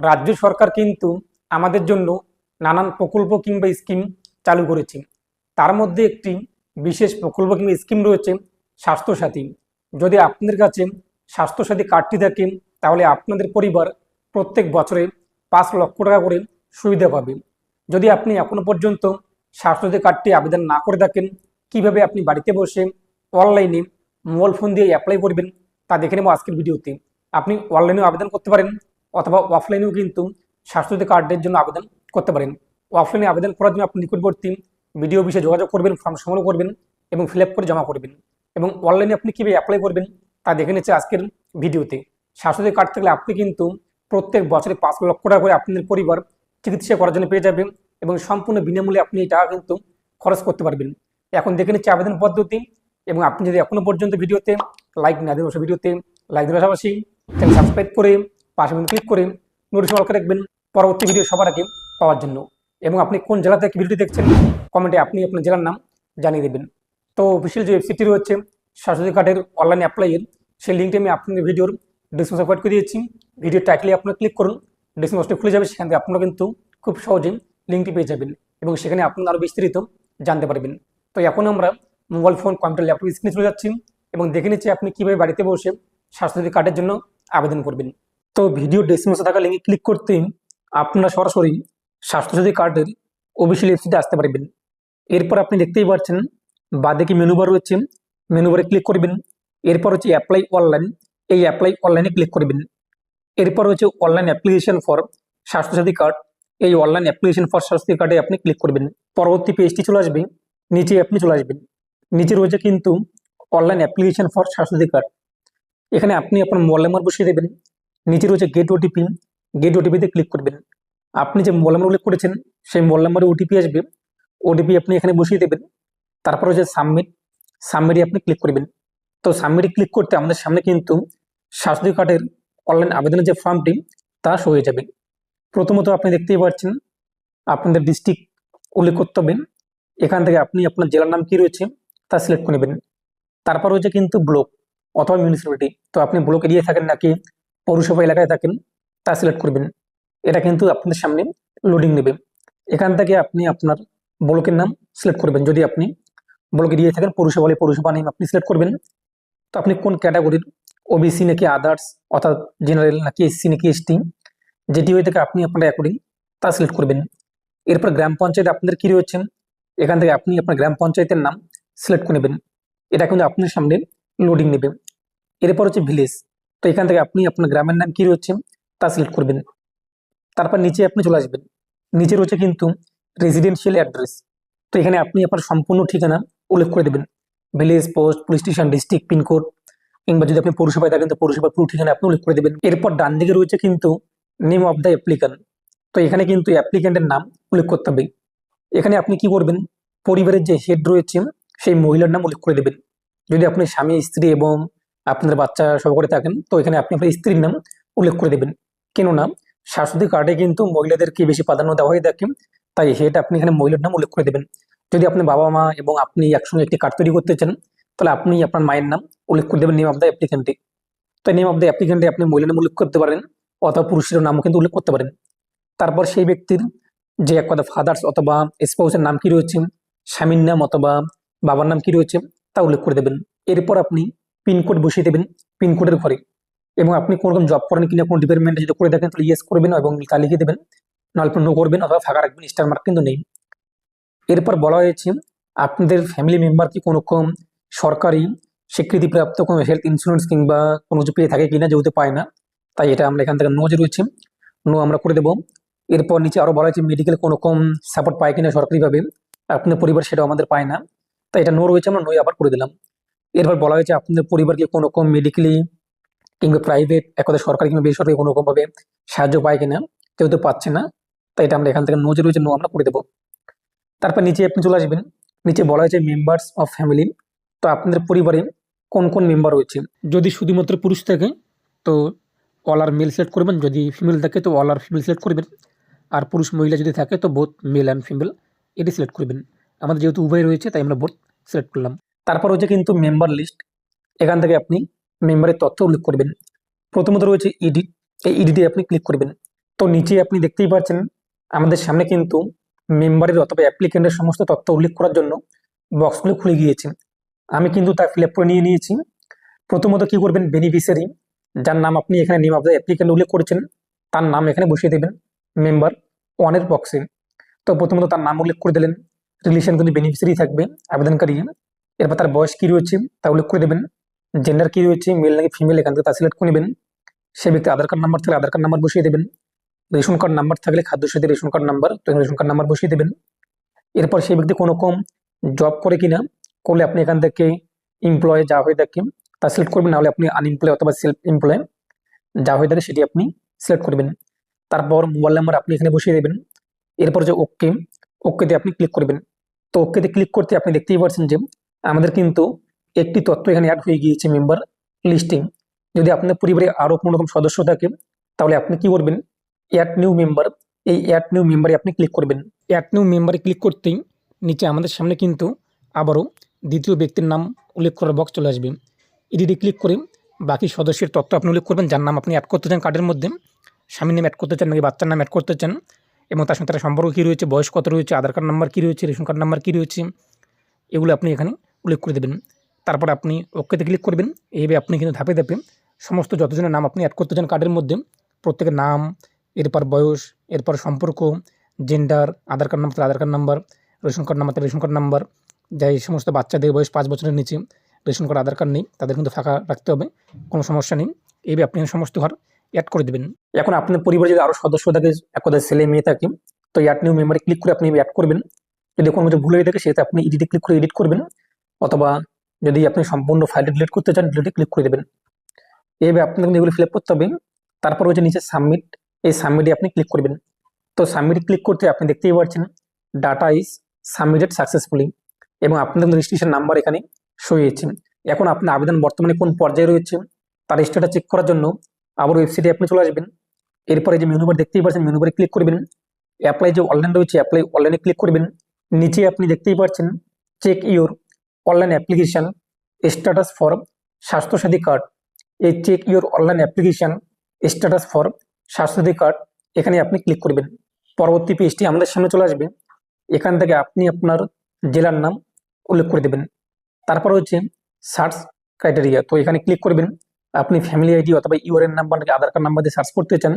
রাজ্য সরকার কিন্তু আমাদের জন্য নানান প্রকল্প কিংবা স্কিম চালু করেছে। তার মধ্যে একটি বিশেষ প্রকল্প কিংবা স্কিম রয়েছে স্বাস্থ্যসাথী। যদি আপনাদের কাছে স্বাস্থ্যসাথী কার্ডটি থাকে, তাহলে আপনাদের পরিবার প্রত্যেক বছরে পাঁচ লক্ষ টাকা করে সুবিধা পাবে। যদি আপনি এখনও পর্যন্ত স্বাস্থ্যসাথী কার্ডটি আবেদন না করে থাকেন, কীভাবে আপনি বাড়িতে বসে অনলাইনে মোবাইল ফোন দিয়ে অ্যাপ্লাই করবেন, তা দেখে নেব আজকের ভিডিওতে। আপনি অনলাইনেও আবেদন করতে পারেন অথবা অফলাইনেও কিন্তু স্বাস্থ্যসাথী কার্ডের জন্য আবেদন করতে পারেন। অফলাইনে আবেদন করার জন্য আপনি নিকটবর্তী ভিডিও বিষয়ে যোগাযোগ করবেন ফর্ম সংগ্রহ করবেন এবং ফিল করে জমা করবেন এবং অনলাইনে আপনি কীভাবে অ্যাপ্লাই করবেন তা দেখে নিচ্ছে আজকের ভিডিওতে স্বাস্থ্যসাথী কার্ড থাকলে আপনি কিন্তু প্রত্যেক বছরে পাঁচ লক্ষ টাকা করে আপনাদের পরিবার চিকিৎসা করার জন্য পেয়ে যাবেন এবং সম্পূর্ণ বিনামূল্যে আপনি এই টাকা কিন্তু খরচ করতে পারবেন। এখন দেখে নিচ্ছে আবেদন পদ্ধতি এবং আপনি যদি এখনও পর্যন্ত ভিডিওতে লাইক না দেন ভিডিওতে লাইক দেওয়ার পাশাপাশি সাবস্ক্রাইব করে পাশে ক্লিক করে নোটিফিকেশন অল করে রাখবেন পরবর্তী ভিডিও সবার আগে পাওয়ার জন্য। এবং আপনি কোন জেলা থেকে ভিডিওটি দেখছেন কমেন্টে আপনি আপনার জেলার নাম জানিয়ে দেবেন। তো অফিসিয়াল যে ওয়েবসাইটটি রয়েছে স্বাস্থ্য কার্ডের অনলাইন অ্যাপ্লাইয়ের সেই লিঙ্কটি আমি আপনাদের ভিডিওর ডিসক্রিপশন প্রোভাইড করে দিয়েছি ভিডিও টাইটলি আপনার ক্লিক করুন ডিসক্রিপশনটি খুলে যাবে, সেখান থেকে আপনারা কিন্তু খুব সহজেই লিঙ্কটি পেয়ে যাবেন এবং সেখানে আপনারা আরও বিস্তারিত জানতে পারবেন। তো এখন আমরা মোবাইল ফোন কম্পিউটার ল্যাপটপ স্ক্রিনে চলে যাচ্ছি এবং দেখে নিচ্ছি আপনি কীভাবে বাড়িতে বসে স্বাস্থ্যসাথী কার্ডের জন্য আবেদন করবেন। তো ভিডিও ডেসক্রিপশনে থাকা লিঙ্কে ক্লিক করতে আপনারা সরাসরি স্বাস্থ্যসাথী কার্ডের অফিসিয়াল ওয়েবসাইটে আসতে পারবেন। এরপর আপনি দেখতেই পাচ্ছেন, বাদিকে মেনু বার রয়েছে। মেনু বারে ক্লিক করবেন। এরপর হচ্ছে অ্যাপ্লাই অনলাইন এই অ্যাপ্লাই অনলাইনে ক্লিক করবেন। এরপর হচ্ছে online application for Swasthya Sathi card এই অনলাইন অ্যাপ্লিকেশন ফর স্বাস্থ্য কার্ডে আপনি ক্লিক করবেন। পরবর্তী পেজটি চলে আসবে। নিচে আপনি চলে আসবেন। নিচে রয়েছে কিন্তু online application for Swasthya Sathi card এখানে আপনি আপনার মোবাইল নাম্বার বসিয়ে দেবেন। নিচে রয়েছে গেট ওটিপি গেট ওটিপিতে ক্লিক করবেন। আপনি যে মোবাইল নাম্বার উল্লেখ করেছেন, সেই মোবাইল নাম্বারে ওটিপি আসবে। ওটিপি আপনি এখানে বসিয়ে দেবেন। তারপর হচ্ছে সাবমিট সাবমিটে আপনি ক্লিক করবেন। তো সাবমিটে ক্লিক করতে আমাদের সামনে কিন্তু স্বাস্থ্য কার্ডের অনলাইন আবেদনের যে ফর্মটি, তা হয়ে যাবে। প্রথমত আপনি দেখতেই পাচ্ছেন, আপনাদের ডিস্ট্রিক্ট উল্লেখ করতে হবে। এখান থেকে আপনি আপনার জেলার নাম কি রয়েছে, তা সিলেক্ট করে নেবেন। তারপর হচ্ছে কিন্তু ব্লক অথবা মিউনিসিপ্যালিটি তো আপনি ব্লক এরিয়ায় থাকেন নাকি পৌরসভা এলাকায় থাকেন, তা সিলেক্ট করবেন। এটা কিন্তু আপনাদের সামনে লোডিং নেবে। এখান থেকে আপনি আপনার ব্লকের নাম সিলেক্ট করবেন। যদি আপনি ব্লক এরিয়ায় থাকেন, পৌরসভা পৌরসভা নেম আপনি সিলেক্ট করবেন। তো আপনি কোন ক্যাটাগরির ওবিসি নাকি আদার্স অর্থাৎ জেনারেল নাকি এসসি নাকি এসটি যেটি হয়ে থাকে আপনি আপনার অ্যাকর্ডিং তা সিলেক্ট করবেন। এরপর গ্রাম পঞ্চায়েত আপনাদের কি রয়েছেন এখান থেকে আপনি আপনার গ্রাম পঞ্চায়েতের নাম সিলেক্ট করে নেবেন। এটা কিন্তু আপনার সামনে লোডিং নেবে। এরপর হচ্ছে ভিলেজ তো এখান থেকে আপনি আপনার গ্রামের নাম কি রয়েছে তা সিলেক্ট করবেন। তারপর নিচে আপনি চলে আসবেন। নিচে রয়েছে কিন্তু রেজিডেন্সিয়াল অ্যাড্রেস তো এখানে আপনি আপনার সম্পূর্ণ ঠিকানা উল্লেখ করে দেবেন। Village post police station district pincode কিংবা যদি আপনি পৌরসভায় থাকেন তো পৌরসভার পুরো ঠিকানা আপনি উল্লেখ করে দেবেন। এরপর ডান দিকে রয়েছে কিন্তু নেম অফ দ্য অ্যাপ্লিকান তো এখানে কিন্তু অ্যাপ্লিক্যান্টের নাম উল্লেখ করতে হবে। এখানে আপনি কি করবেন? পরিবারের যে হেড রয়েছে সেই মহিলার নাম উল্লেখ করে দেবেন। যদি আপনি স্বামী, স্ত্রী এবং আপনার বাচ্চা সহকারে থাকেন, তো এখানে আপনি আপনার স্ত্রীর নাম উল্লেখ করে দেবেন। কেননা স্বাস্থ্য কার্ডে কিন্তু মহিলাদেরকে বেশি প্রাধান্য দেওয়া হয়ে থাকে, তাই হেড আপনি এখানে মহিলার নাম উল্লেখ করে দেবেন। যদি আপনি বাবা মা এবং আপনি একসঙ্গে একটি কার্ড তৈরি করতে চান, তাহলে আপনি আপনার মায়ের নাম উল্লেখ করে দেবেন নেম অফ দ্য অ্যাপ্লিকেন্টে তো নেম অফ দ্য অ্যাপ্লিকেন্টে আপনি মহিলার নাম উল্লেখ করতে পারেন, অথবা পুরুষের নামও কিন্তু উল্লেখ করতে পারেন। তারপর সেই ব্যক্তির যে এক কথা ফাদার্স অথবা স্পাউসের নাম কি রয়েছে, স্বামীর নাম অথবা বাবার নাম কি রয়েছে, তা উল্লেখ করে দেবেন। এরপর আপনি পিনকোড বসিয়ে দেবেন, পিনকোডের ঘরে। এবং আপনি কোনো রকম জব করেন কিনা, কোনো ডিপার্টমেন্টে যদি করে দেখেন, তাহলে ইয়েস করবেন এবং তা লিখে দেবেন। নাহলে নো করবেন অথবা ফাঁকা রাখবেন স্টার মার্ক কিন্তু নেই। এরপর বলা হয়েছে, আপনাদের ফ্যামিলি মেম্বার কি কোনো রকম সরকারি স্বীকৃতিপ্রাপ্ত কোনো হেলথ ইন্স্যুরেন্স কিংবা কোনো কিছু পেয়ে থাকে কিনা, যেহেতু পায় না, তাই এটা আমরা এখান থেকে নো যে রয়েছে। নো আমরা করে দেবো। এরপর নিচে আরও বলা হয়েছে মেডিকেল কোনো রকম সাপোর্ট পায় কিনা সরকারিভাবে, আপনার পরিবার সেটাও আমাদের পায় না। তাই এটা নো রয়েছে, আমরা নোই আবার করে দিলাম। এরপর বলা হয়েছে আপনাদের পরিবারকে কোনো রকম মেডিকেলি কিংবা প্রাইভেট একদা সরকারি কিংবা বেসরকারি কোনো রকমভাবে সাহায্য পায় কিনা যেহেতু পাচ্ছে না। তাই এটা আমরা এখান থেকে নো যে রয়েছে নো আমরা করে দেবো। তারপর নিচে আপনি চলে আসবেন। নিচে বলা হয়েছে মেম্বার্স অফ ফ্যামিলি তো আপনাদের পরিবারে কোন কোন মেম্বার রয়েছে? যদি শুধুমাত্র পুরুষ থাকে, তো অল আর মেল সিলেক্ট করবেন। যদি ফিমেল থাকে, তো অল আর ফিমেল সিলেক্ট করবেন। আর পুরুষ মহিলা যদি থাকে, তো বোথ মেল অ্যান্ড ফিমেল এটি সিলেক্ট করবেন। আমাদের যেহেতু উভয় রয়েছে, তাই আমরা বোথ সিলেক্ট করলাম। তারপর হচ্ছে কিন্তু মেম্বার লিস্ট এখান থেকে আপনি মেম্বারের তথ্য উল্লেখ করবেন। প্রথমত রয়েছে ইডিট এই ইডিটে আপনি ক্লিক করবেন। তো নিচে আপনি দেখতেই পাচ্ছেন, আমাদের সামনে কিন্তু মেম্বারের অথবা অ্যাপ্লিকেন্টের সমস্ত তথ্য উল্লেখ করার জন্য বক্সগুলো খুলে গিয়েছে। আমি কিন্তু তা ফিল করে নিয়ে নিয়েছি। প্রথমত কি করবেন? বেনিফিশিয়ারি যার নাম আপনি এখানে নেম দ্য অ্যাপ্লিকেন্ট উল্লেখ করেছেন, তার নাম এখানে বসিয়ে দেবেন মেম্বার ওয়ানের বক্সে তো প্রথমত তার নাম উল্লেখ করে দিলেন। রিলেশন কিন্তু বেনিফিশিয়ারি থাকবে, আবেদনকারী এরপর তার বয়স কী রয়েছে, তা উল্লেখ করে দেবেন। জেন্ডার কী রয়েছে মেল নাকি ফিমেল এখান থেকে তা সিলেক্ট করে নেবেন। সে ব্যক্তি আধার কার্ড নাম্বার থাকলে আধার কার্ড নাম্বার বসিয়ে দেবেন। রেশন কার্ড নাম্বার থাকলে খাদ্য সাথে রেশন কার্ড নাম্বার তো রেশন কার্ড নাম্বার বসিয়ে দেবেন। এরপর সেই ব্যক্তি কোনো কম জব করে কিনা, করলে আপনি এখান থেকে এমপ্লয়ে যা হয়ে থাকে, তা সিলেক্ট করবেন। নাহলে আপনি আনএমপ্লয় অথবা সেলফ এমপ্লয় যা হয়ে থাকে সেটি আপনি সিলেক্ট করবেন। তারপর মোবাইল নাম্বার আপনি এখানে বসিয়ে দেবেন। এরপর যে ওকে ওকেতে আপনি ক্লিক করবেন। তো ওকেতে ক্লিক করতে আপনি দেখতেই পাচ্ছেন যে আমাদের কিন্তু একটি তথ্য এখানে অ্যাড হয়ে গিয়েছে মেম্বার লিস্টিং যদি আপনার পরিবারে আরও কোনো রকম সদস্য থাকে, তাহলে আপনি কি করবেন? অ্যাড নিউ মেম্বার এই অ্যাড নিউ মেম্বারে আপনি ক্লিক করবেন। অ্যাড নিউ মেম্বারে ক্লিক করতেই নিচে আমাদের সামনে কিন্তু আবারও দ্বিতীয় ব্যক্তির নাম উল্লেখ করার বক্স চলে আসবে। এডিটে ক্লিক করে বাকি সদস্যের তথ্য আপনি উল্লেখ করবেন, যার নাম আপনি অ্যাড করতে চান কার্ডের মধ্যে। স্বামীর নাম অ্যাড করতে চান নাকি বাচ্চার নাম অ্যাড করতে চান? এবং তার সঙ্গে তার সম্পর্ক কী রয়েছে? বয়স কত রয়েছে? আধার কার্ড নাম্বার কী রয়েছে? রেশন কার্ড নাম্বার কী রয়েছে? এগুলো আপনি এখানে উল্লেখ করে দেবেন। তারপর আপনি ওকেতে ক্লিক করবেন। এইভাবে আপনি কিন্তু ধাপে ধাপে সমস্ত যতজনের নাম আপনি অ্যাড করতে চান কার্ডের মধ্যে, প্রত্যেকের নাম, এরপর বয়স, এরপর সম্পর্ক gender Aadhaar card number Aadhaar card number ration card number ration card number যা এই সমস্ত বাচ্চাদের বয়স পাঁচ বছরের নিচে রেশন কার্ড আধার কার্ড নেই, তাদের কিন্তু ফাঁকা রাখতে হবে, কোনো সমস্যা নেই। এইভাবে আপনি সমস্ত ঘর অ্যাড করে দেবেন। এখন আপনার পরিবারে যদি আরও সদস্য থাকে, এক কথায় ছেলে মেয়ে থাকে, তো অ্যাড নিউ মেম্বারে ক্লিক করে আপনি অ্যাড করবেন। যদি কোনো কিছু ভুল হয়ে থাকে, সেটা আপনি এডিটে ক্লিক করে এডিট করবেন। অথবা যদি আপনি সম্পূর্ণ ফাইলটা ডিলিট করতে চান ডিলিটে ক্লিক করে দেবেন। এইভাবে আপনাকে এগুলো ফিল আপ করতে হবে। তারপর হচ্ছে নিচে সাবমিট এই সাবমিটে আপনি ক্লিক করবেন। তো সাবমিটে ক্লিক করতে আপনি দেখতেই পাচ্ছেন ডাটা ইজ সাবমিটেড সাকসেসফুলি এবং আপনাদের রেজিস্ট্রেশন নাম্বার এখানে শো হয়েছে এখন আপনার আবেদন বর্তমানে কোন পর্যায়ে রয়েছে, তার স্টেটাস চেক করার জন্য আবার ওয়েবসাইটে আপনি চলে আসবেন। এরপরে যে মেনু বার দেখতেই পাচ্ছেন মেনু বারে ক্লিক করবেন। অ্যাপ্লাই যে অনলাইন রয়েছে অ্যাপ্লাই অনলাইনে ক্লিক করবেন। নিচে আপনি দেখতেই পাচ্ছেন check your online application status for Swasthya Sathi card এই check your online application status for Swasthya Sathi card এখানে আপনি ক্লিক করবেন। পরবর্তী পেজটি আমাদের সামনে চলে আসবে। এখান থেকে আপনি আপনার জেলার নাম উল্লেখ করে দেবেন। তারপর হচ্ছে সার্চ ক্রাইটেরিয়া তো এখানে ক্লিক করবেন। আপনি ফ্যামিলি আইডি অথবা ইউআরএন নাম্বার নাকি আধার কার্ড নাম্বার দিয়ে সার্চ করতে চান,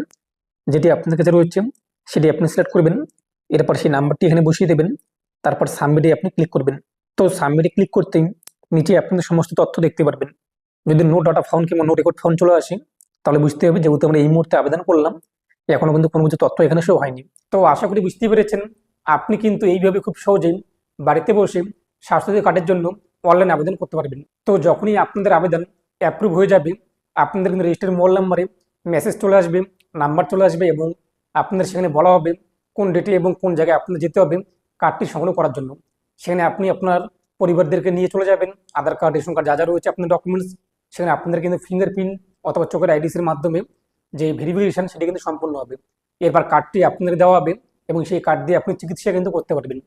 যেটি আপনার কাছে রয়েছে, সেটি আপনি সিলেক্ট করবেন। এরপর সেই নাম্বারটি এখানে বসিয়ে দেবেন। তারপর সাবমিটে আপনি ক্লিক করবেন। তো সাবমিটে ক্লিক করতেই নিচে আপনাদের সমস্ত তথ্য দেখতে পারবেন। যদি নো ডাটা ফাউন্ড কিংবা নো রেকর্ড ফাউন্ড চলে আসে, তাহলে বুঝতে হবে যেহেতু আমরা এই মুহূর্তে আবেদন করলাম, এখনও কিন্তু কোনো কিছু তথ্য এখানে শো হয়নি। তো আশা করি বুঝতে পেরেছেন, আপনি কিন্তু এইভাবে খুব সহজেই বাড়িতে বসে স্বাস্থ্যসাথী কার্ডের জন্য অনলাইন আবেদন করতে পারবেন। তো যখনই আপনাদের আবেদন অ্যাপ্রুভ হয়ে যাবে, আপনাদের কিন্তু রেজিস্টার মোবাইল নাম্বারে মেসেজ চলে আসবে নাম্বার চলে আসবে এবং আপনাদের সেখানে বলা হবে কোন ডেটে এবং কোন জায়গায় আপনাদের যেতে হবে কার্ডটি সংগ্রহ করার জন্য। সেখানে আপনি আপনার পরিবারদেরকে নিয়ে চলে যাবেন, আধার কার্ড, রেশন কার্ড যা যা রয়েছে আপনার ডকুমেন্টস সেখানে আপনাদের কিন্তু ফিঙ্গারপ্রিন্ট অথবা চোখের আইডিসির মাধ্যমে যে ভেরিফিকেশন সেটি কিন্তু সম্পূর্ণ হবে। এরপর কার্ডটি আপনাদের দেওয়া হবে এবং সেই কার্ড দিয়ে আপনি চিকিৎসা কিন্তু করতে পারবেন।